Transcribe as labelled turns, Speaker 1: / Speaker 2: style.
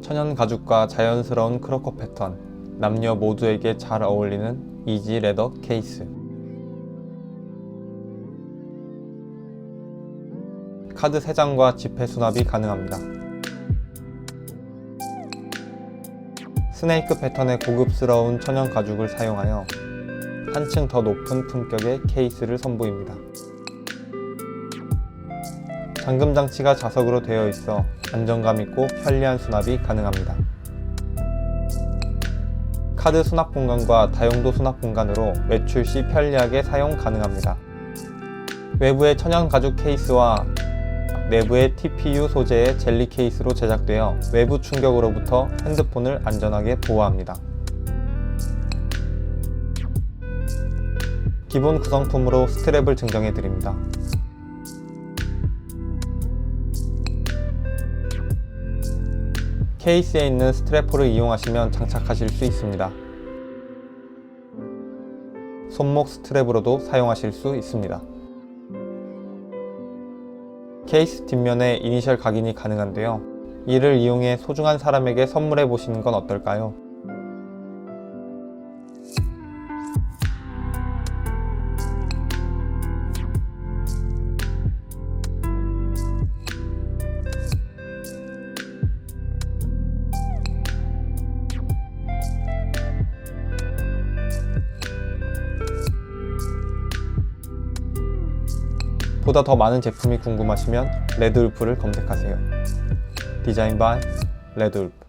Speaker 1: 천연 가죽과 자연스러운 크로커 패턴, 남녀 모두에게 잘 어울리는 이지 레더 케이스. 카드 3장과 지폐 수납이 가능합니다. 스네이크 패턴의 고급스러운 천연 가죽을 사용하여 한층 더 높은 품격의 케이스를 선보입니다. 잠금 장치가 자석으로 되어 있어 안정감 있고 편리한 수납이 가능합니다. 카드 수납 공간과 다용도 수납 공간으로 외출 시 편리하게 사용 가능합니다. 외부의 천연 가죽 케이스와 내부의 TPU 소재의 젤리 케이스로 제작되어 외부 충격으로부터 핸드폰을 안전하게 보호합니다. 기본 구성품으로 스트랩을 증정해 드립니다. 케이스에 있는 스트래퍼를 이용하시면 장착하실 수 있습니다. 손목 스트랩으로도 사용하실 수 있습니다. 케이스 뒷면에 이니셜 각인이 가능한데요. 이를 이용해 소중한 사람에게 선물해 보시는 건 어떨까요? 보다 더 많은 제품이 궁금하시면 레드울프를 검색하세요. 디자인 바이 레드울프